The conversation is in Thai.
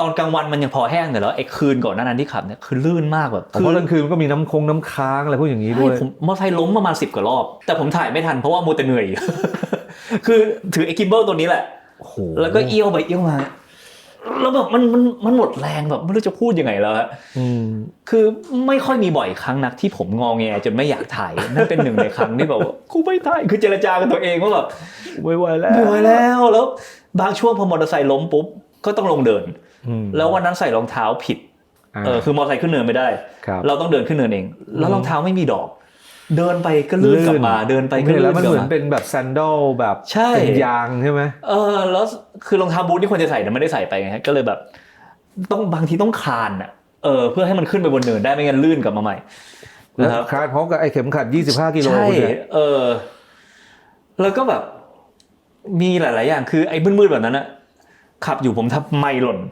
ตอนกลางวันมันยังพอแห้งแต่แล้วไอ้คืนก่อนหนานั้นที่ขับเนี่ยคือลื่นมากแบบเพราะกลางคืนมันก็มีน้ำคงน้ำค้างอะไรพวกอย่างนี้ด้วยใช่ผมมอเตอร์ไซค์ล้มประมาณสิบกว่ารอบ แต่ผมถ่ายไม่ทันเพราะว่ามัวแต่เหนื่อย คือถือไอ้กิมเบิลตัวนี้แหละโอ้โหแล้วก็เอี้ยวไปเอี้ยวมาแล้วแบบมันมันมันหมดแรงแบบไม่รู้จะพูดยังไงแล้วฮะอืมคือไม่ค่อยมีบ่อยครั้งนักที่ผมงอแงจนไม่อยากถ่ายนั่นเป็นหนึ่งในครั้งที่แบบว่ากูไม่ถ่ายคือเจรจากับตัวเองว่าแบบไม่ไหวแล้วไม่ไหวแล้วแล้ว บางช่วงพอมอเตอร์ไซค์ล้มปุ๊บ ก็ต้องลงเดินอืมแล้ววันนั้นใส่รองเท้าผิดาเออคือมอเตอร์ไซค์ขึ้นเนินไม่ได้ครับเราต้องเดินขึ้นเนินเอง แล้วรองเท้าไม่มีดอก เดินไปก็ลื่นกลับมา เดินไปก็เห็นลื่แล้วนมันกลับเหมือนมาเป็นแบบแซนดลแบบใช่เป็นยางใช่ไหมเออแล้วคือรองเท้าบูทที่ควรจะใส่แต่ไม่ได้ใส่ไปไงฮะก็เลยแบบ ต้องบางทีต้องคลานอะเออเพื่อให้มันขึ้นไปบนเนินได้ไม่งั้นลื่นกลับมาใหม่แล้วนะครับคาดพร้อมกับไอ้เข็มขัด 25 กิโลใช่เนี่ยเออ แล้วก็แบบ มีหลาย ๆ อย่างคือไอ้มืดๆแบบนั้นอะ ขับอยู่ผมทับไม่หล่น